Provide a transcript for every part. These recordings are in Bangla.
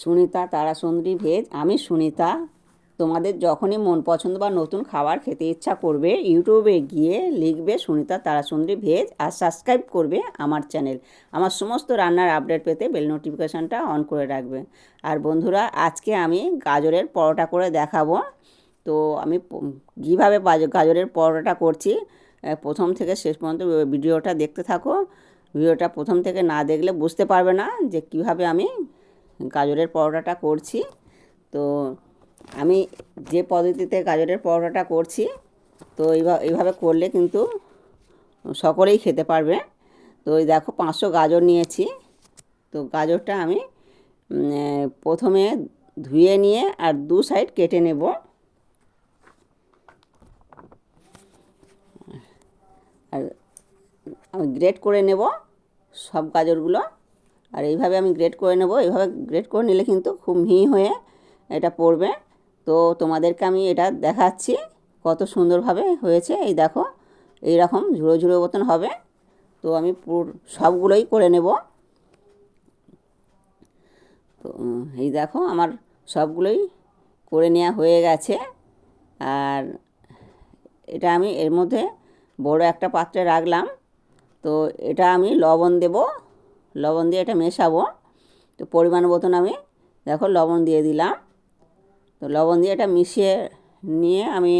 সুনিতা তারাসুন্দরী ভেজ আমি সুনিতা। তোমাদের যখনই মন পছন্দ বা নতুন খাবার খেতে ইচ্ছা করবে, ইউটিউবে গিয়ে লিখবে সুনিতা তারাসুন্দরী ভেজ আর সাবস্ক্রাইব করবে আমার চ্যানেল আমার সমস্ত রান্নার আপডেট পেতে বেল নোটিফিকেশানটা অন করে রাখবে। আর বন্ধুরা, আজকে আমি গাজরের পরোটা করে দেখাবো। তো আমি কীভাবে গাজরের পরোটাটা করছি প্রথম থেকে শেষ পর্যন্ত ভিডিওটা দেখতে থাকো। ভিডিওটা প্রথম থেকে না দেখলে বুঝতে পারবে না যে কীভাবে আমি গাজরের পরোটাটা করছি। তো আমি যে পদ্ধতিতে গাজরের পরোটাটা করছি, তো এইভাবে করলে কিন্তু সকলেই খেতে পারবে। তো ওই দেখো পাঁচশো গাজর নিয়েছি। তো গাজরটা আমি প্রথমে ধুয়ে নিয়ে আর দু সাইড কেটে নেব। আর আমি গ্রেট করে নেব সব গাজরগুলো। আর এইভাবে আমি গ্রেড করে নেব। এইভাবে গ্রেড করে নিলে কিন্তু খুব মিহি হয়ে এটা পড়বে। তো তোমাদেরকে আমি এটা দেখাচ্ছি কত সুন্দরভাবে হয়েছে। এই দেখো এই রকম ঝুড়ো ঝুড়ো মতন হবে। তো আমি পুরো, সবগুলোই করে নেব। তো, এই দেখো, আমার সবগুলোই করে নেওয়া হয়ে গেছে। আর এটা আমি এর মধ্যে বড় একটা পাত্রে রাখলাম। তো এটা আমি লবণ দেব। লবণ দিয়ে এটা মেশাবো। তো পরিমাণ মতন আমি দেখো লবণ দিয়ে দিলাম। তো লবণ দিয়ে এটা মিশিয়ে নিয়ে আমি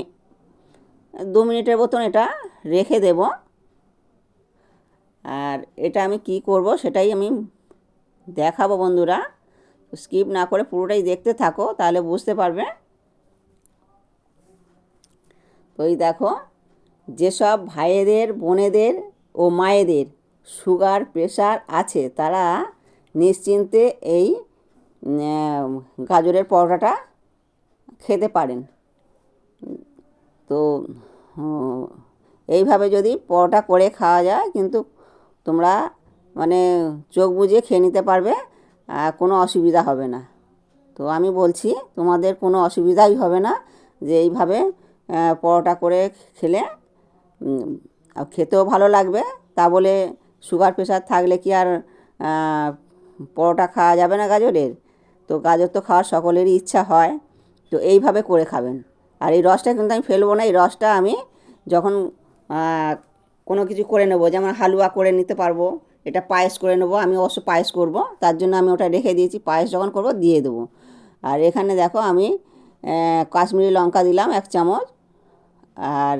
দু মিনিটের মতন এটা রেখে দেব। আর এটা আমি কি করব সেটাই আমি দেখাবো বন্ধুরা। স্কিপ না করে পুরোটাই দেখতে থাকো, তাহলে বুঝতে পারবে। তো এই দেখো, যেসব ভাইয়েদের, বোনেদের ও মায়েদের সুগার প্রেশার আছে, তারা নিশ্চিন্তে এই গাজরের পরোটাটা খেতে পারেন। তো, এইভাবে যদি পরোটা করে খাওয়া যায়, কিন্তু তোমরা মানে চোখ বুজিয়ে খেয়ে নিতে পারবে কোনো অসুবিধা হবে না। তো আমি বলছি, তোমাদের কোনো অসুবিধাই হবে না যে এইভাবে পরোটা করে খেলে খেতেও ভালো লাগবে। তা বলে সুগার প্রেশার থাকলে কি আর পরোটা খাওয়া যাবে না গাজরের? তো গাজর তো খাওয়ার সকলেরই ইচ্ছা হয়, তো এইভাবে করে খাবেন। আর এই রসটা কিন্তু আমি ফেলব না, এই রসটা আমি যখন কোনো কিছু করে নেব, যেমন হালুয়া করে নিতে পারব, এটা পায়েস করে নেব, আমি অবশ্য পায়েস করব, তার জন্য আমি ওটা রেখে দিয়েছি, পায়েস যখন করব দিয়ে দেবো। আর এখানে দেখো আমি কাশ্মীরি লঙ্কা দিলাম এক চামচ, আর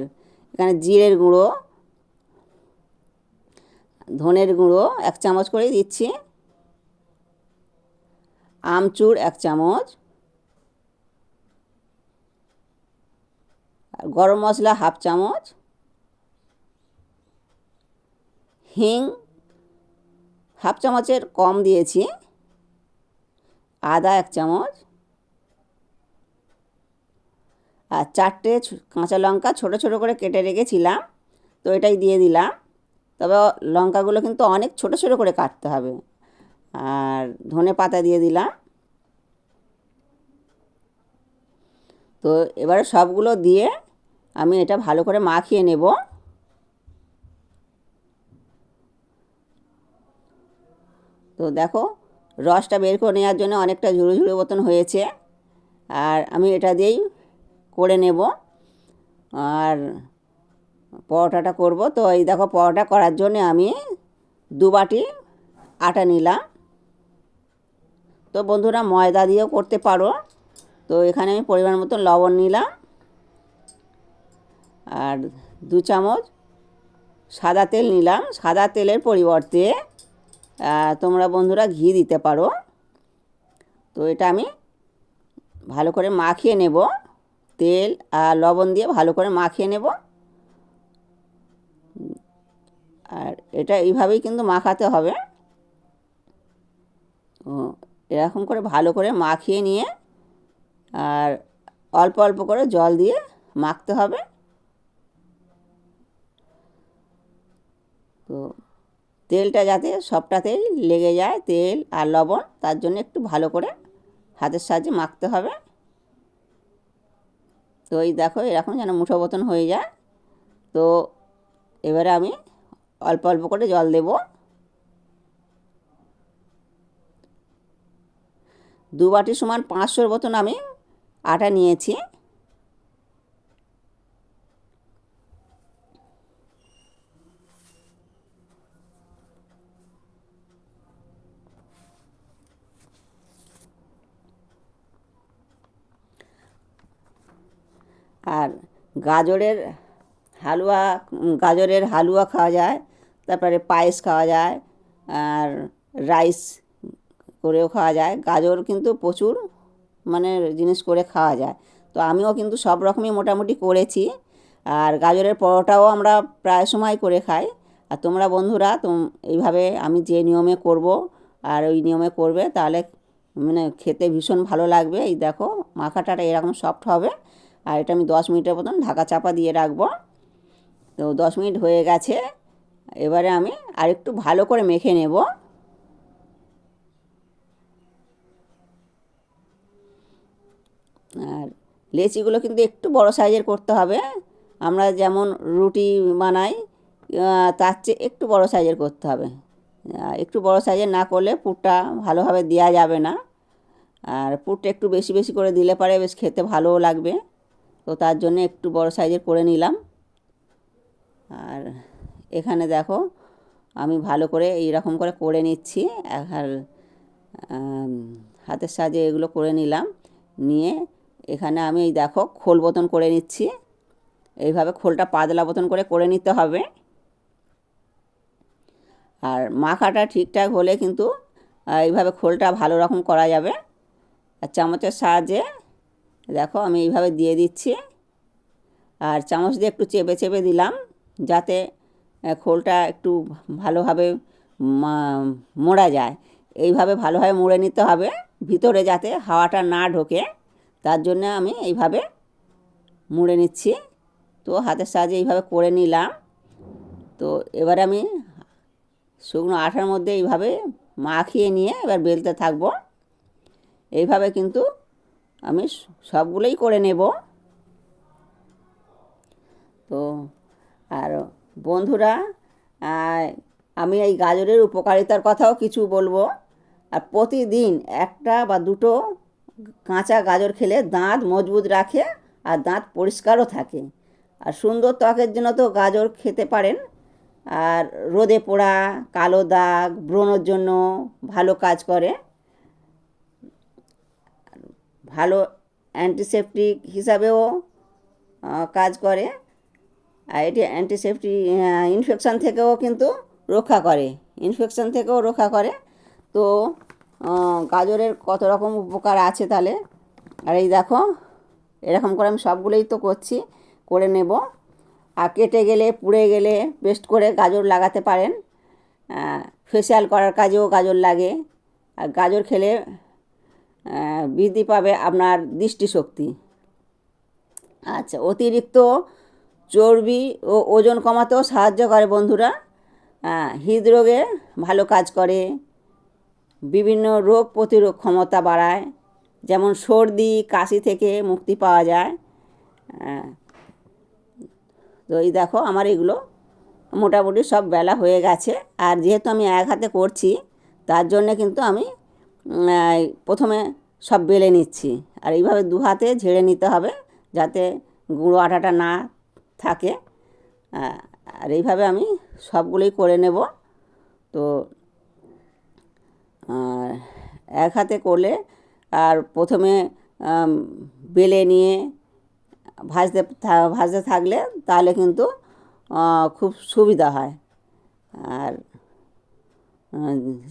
এখানে জিরের গুঁড়ো ধনের গুঁড়ো এক চামচ করে দিচ্ছি। আমচুর এক চামচ। গরম মশলা হাফ চামচ। হিং হাফ চামচের কম দিয়েছি। আদা এক চামচ। আর চারটে কাঁচা লঙ্কা ছোট ছোট করে কেটে রেখেছিলাম, তো এটাই দিয়ে দিলাম। তবে লঙ্কাগুলো কিন্তু অনেক ছোট ছোট করে কাটতে হবে। আর ধনে পাতা দিয়ে দিলাম। তো এবারে সবগুলো দিয়ে আমি এটা ভালো করে মাখিয়ে নেব। তো দেখো, রসটা বের করে নেওয়ার জন্য অনেকটা ঝুড়ো ঝুড়ো মতন হয়েছে। আর আমি এটা দিয়েই করে নেব। আর পরোটাটা করব। তো এই দেখো পরোটা করার জন্য আমি দু বাটি আটা নিলাম। তো বন্ধুরা ময়দা দিয়েও করতে পারো। তো এখানে আমি পরিমাণ মতো লবণ নিলাম। আর দু চামচ সাদা তেল নিলাম। সাদা তেলের পরিবর্তে তোমরা বন্ধুরা ঘি দিতে পারো। তো এটা আমি ভালো করে মাখিয়ে নেব। তেল আর লবণ দিয়ে ভালো করে মাখিয়ে নেব। আর এটা এইভাবেই কিন্তু মাখাতে হবে। তো এরকম করে ভালো করে মাখিয়ে নিয়ে আর অল্প অল্প করে জল দিয়ে মাখতে হবে। তো তেলটা যাতে সবটাতেই লেগে যায়, তেল আর লবণ, তার জন্য একটু ভালো করে হাতের সাহায্যে মাখতে হবে। তো এই দেখো এরকম যেন মুঠো মতন হয়ে যায়। তো এবারে আমি অল্প অল্প করে জল দেব। দু বাটি সমান পাঁচশোর মতন আমি আটা নিয়েছি। আর গাজরের হালুয়া গাজরের হালুয়া খাওয়া যায়। তারপরে পায়েস খাওয়া যায়, আর রাইস করেও খাওয়া যায়। গাজর কিন্তু প্রচুর মানে জিনিস করে খাওয়া যায়। তো আমিও কিন্তু সব রকমই মোটামুটি করেছি। আর গাজরের পরোটাও আমরা প্রায় সময় করে খাই। আর তোমরা বন্ধুরা, তোম, এইভাবে আমি যে নিয়মে করব আর ওই নিয়মে করবে, তাহলে মানে খেতে ভীষণ ভালো লাগবে। এই দেখো, মাখাটাটা এরকম সফট হবে। আর এটা আমি দশ মিনিটের মতন ঢাকা চাপা দিয়ে রাখব। তো দশ মিনিট হয়ে গেছে। এবারে আমি আরেকটু ভালো করে মেখে নেব। আর লেচিগুলো কিন্তু একটু বড় সাইজের করতে হবে। আমরা যেমন রুটি বানাই তার চেয়ে একটু বড় সাইজের করতে হবে। একটু বড় সাইজের না করলে পুরটা ভালোভাবে দেওয়া যাবে না। আর পুরটা একটু বেশি বেশি করে দিলে পারে বেশ খেতে ভালোও লাগবে। তো তার জন্য একটু বড় সাইজের করে নিলাম। আর এখানে দেখো, আমি ভালো করে এই রকম করে করে নিচ্ছি, আর হাতের সাহায্যে এগুলো করে নিলাম, নিয়ে এখানে আমি এই দেখো খোল বোতন করে নিচ্ছি, এইভাবে খোলটা পাতলা বোতন করে করে নিতে হবে। আর মাখাটা ঠিকঠাক হলে কিন্তু এইভাবে খোলটা ভালো রকম করা যাবে। আর চামচের সাহায্যে দেখো আমি এইভাবে দিয়ে দিচ্ছি। আর চামচ দিয়ে একটু চেপে চেপে দিলাম, যাতে খোলটা একটু ভালোভাবে মোড়া যায়। এইভাবে ভালোভাবে মুড়ে নিতে হবে ভিতরে যাতে হাওয়াটা না ঢোকে। তার জন্য আমি এইভাবে মুড়ে নিচ্ছি। তো হাতের সাহায্যে এইভাবে করে নিলাম। তো এবার আমি শুকনো আঠার মধ্যে এইভাবে মাখিয়ে নিয়ে এবার বেলতে থাকব। এইভাবে কিন্তু আমি সবগুলোই করে নেব। তো আর বন্ধুরা আমি এই গাজরের উপকারিতার কথাও কিছু বলব। আর প্রতিদিন একটা বা দুটো কাঁচা গাজর খেলে দাঁত মজবুত রাখে আর দাঁত পরিষ্কারও থাকে। আর সুন্দর ত্বকের জন্য তো গাজর খেতে পারেন। আর রোদে পোড়া, কালো দাগ, ব্রণর জন্য ভালো কাজ করে। ভালো অ্যান্টিসেপটিক হিসাবেও কাজ করে। আর এটি অ্যান্টিসেপটিক ইনফেকশান থেকেও কিন্তু রক্ষা করে ইনফেকশান থেকেও রক্ষা করে। তো গাজরের কত রকম উপকার আছে তাহলে? আর এই দেখো, এরকম করে আমি সবগুলোই তো করছি, করে নেব। আর কেটে গেলে, পুড়ে গেলে পেস্ট করে গাজর লাগাতে পারেন। ফেসিয়াল করার কাজেও গাজর লাগে। আর গাজর খেলে বৃদ্ধি পাবে আপনার দৃষ্টিশক্তি। আচ্ছা অতিরিক্ত চর্বি ও ওজন কমাতেও সাহায্য করে বন্ধুরা। হৃদরোগে ভালো কাজ করে বিভিন্ন রোগ প্রতিরোধ ক্ষমতা বাড়ায় যেমন সর্দি কাশি থেকে মুক্তি পাওয়া যায়। আহ, তো এই দেখো আমার এগুলো মোটামুটি সব বেলা হয়ে গেছে। আর যেহেতু আমি এক হাতে করছি তার জন্যে কিন্তু আমি প্রথমে সব বেলে নিচ্ছি। আর এইভাবে দু হাতে ঝেড়ে নিতে হবে যাতে গুঁড়ো আটাটা না থাকে। আর এইভাবে আমি সবগুলোই করে নেব। তো এক হাতে করলে আর প্রথমে বেলে নিয়ে ভাজতে ভাজতে থাকলে তাহলে কিন্তু খুব সুবিধা হয়। আর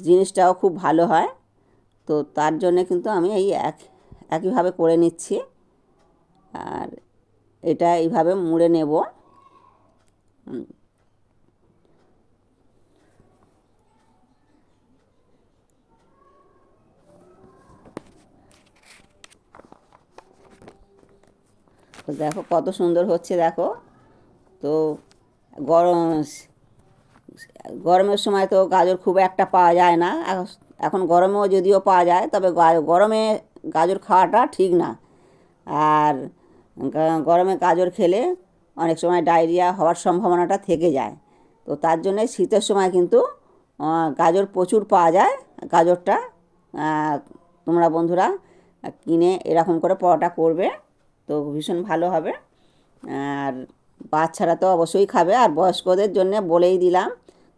জিনিসটাও খুব ভালো হয়। তো তার জন্যে কিন্তু আমি এই এক, একইভাবে করে নিচ্ছি। আর এটা এইভাবে মুড়ে নেব। তো দেখো কত সুন্দর হচ্ছে দেখো। তো গরম, গরমের সময় তো গাজর খুব একটা পাওয়া যায় না। এখন গরমেও যদিও পাওয়া যায়, তবে গরমে গাজর খাওয়াটা ঠিক না। আর গরমে গাজর খেলে অনেক সময় ডায়রিয়া হওয়ার সম্ভাবনাটা থেকে যায়। তো তার জন্যে শীতের সময় কিন্তু গাজর প্রচুর পাওয়া যায়। গাজরটা তোমরা বন্ধুরা কিনে এরকম করে পরোটা করবে, তো ভীষণ ভালো হবে। আর বাচ্চারা তো অবশ্যই খাবে, আর বয়স্কদের জন্য বলেই দিলাম,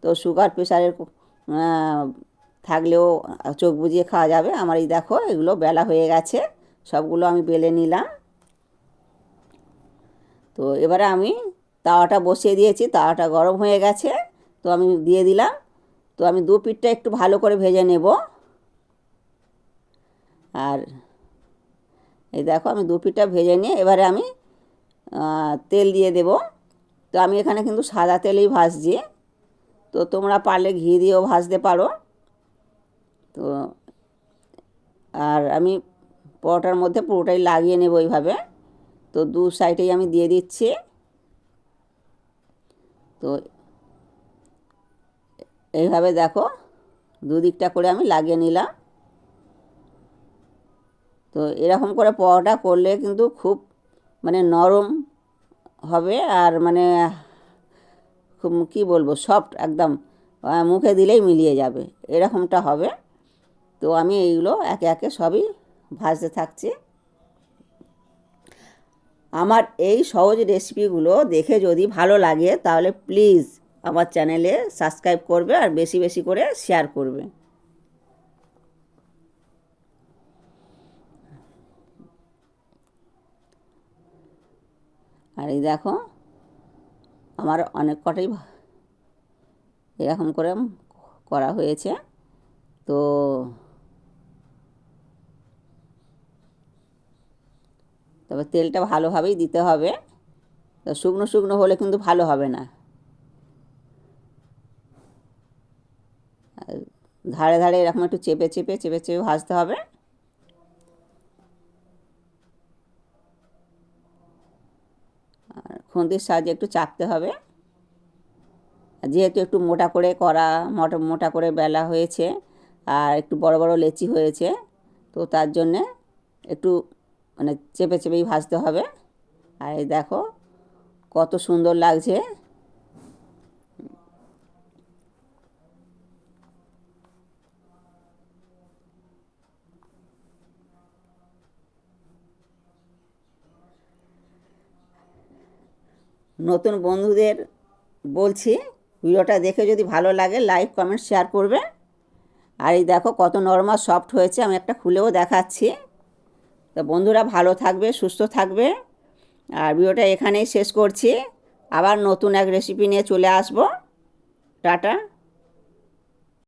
তো সুগার প্রেশারের থাকলেও চোখ বুজিয়ে খাওয়া যাবে। আমার এই দেখো, এগুলো বেলা হয়ে গেছে, সবগুলো আমি বেলে নিলাম। তো এবারে আমি তাওয়াটা বসিয়ে দিয়েছি, তাওয়াটা গরম হয়ে গেছে, তো আমি দিয়ে দিলাম। তো আমি দু পিঠটা একটু ভালো করে ভেজে নেব। আর এই দেখো, আমি দু পিঠটা ভেজে নিয়ে এবারে আমি তেল দিয়ে দেব। তো আমি এখানে কিন্তু সাদা তেলেই ভাজছি। তো তোমরা পারলে ঘি দিয়েও ভাজতে পারো। তো আর আমি পরোটার মধ্যে পুরোটাই লাগিয়ে নেব এইভাবে। তো দু সাইডেই আমি দিয়ে দিচ্ছি। তো এইভাবে দেখো, দুদিকটা করে আমি লাগিয়ে নিলাম। তো এরকম করে পরোটা করলে কিন্তু খুব মানে নরম হবে আর মানে খুব কী বলব সফট একদম মুখে দিলেই মিলিয়ে যাবে। এরকমটা হবে। তো আমি এইগুলো একে একে সবই ভাজতে থাকছি। আমার এই সহজ রেসিপিগুলো দেখে যদি ভালো লাগে, তাহলে প্লিজ আমার চ্যানেলে সাবস্ক্রাইব করবে আর বেশি বেশি করে শেয়ার করবে। আর এই দেখো, আমার অনেক কটাই এরকম করে করা হয়েছে। তো তবে তেলটা ভালোভাবেই দিতে হবে। তো শুকনো শুকনো হলে কিন্তু ভালো হবে না। ধারে ধারে এরকম একটু চেপে চেপে চেপে চেপে ভাজতে হবে। আর খুন্তির সাহায্যে একটু চাপতে হবে। যেহেতু একটু মোটা করে করা, মোটা মোটা করে বেলা হয়েছে, আর একটু বড় বড় লেচি হয়েছে, তো তার জন্যে একটু মানে চেপে চেপেই ভাজতে হবে। আর এই দেখো, কত সুন্দর লাগছে। নতুন বন্ধুদের বলছি, ভিডিওটা দেখে যদি ভালো লাগে, লাইক, কমেন্ট, শেয়ার করবে। আর এই দেখো, কত নর্মাল, সফট হয়েছে। আমি একটা খুলেও দেখাচ্ছি। তো বন্ধুরা ভালো থাকবে, সুস্থ থাকবে। আর ভিডিওটা এখানেই শেষ করছি। আবার নতুন এক রেসিপি নিয়ে চলে আসব। টাটা।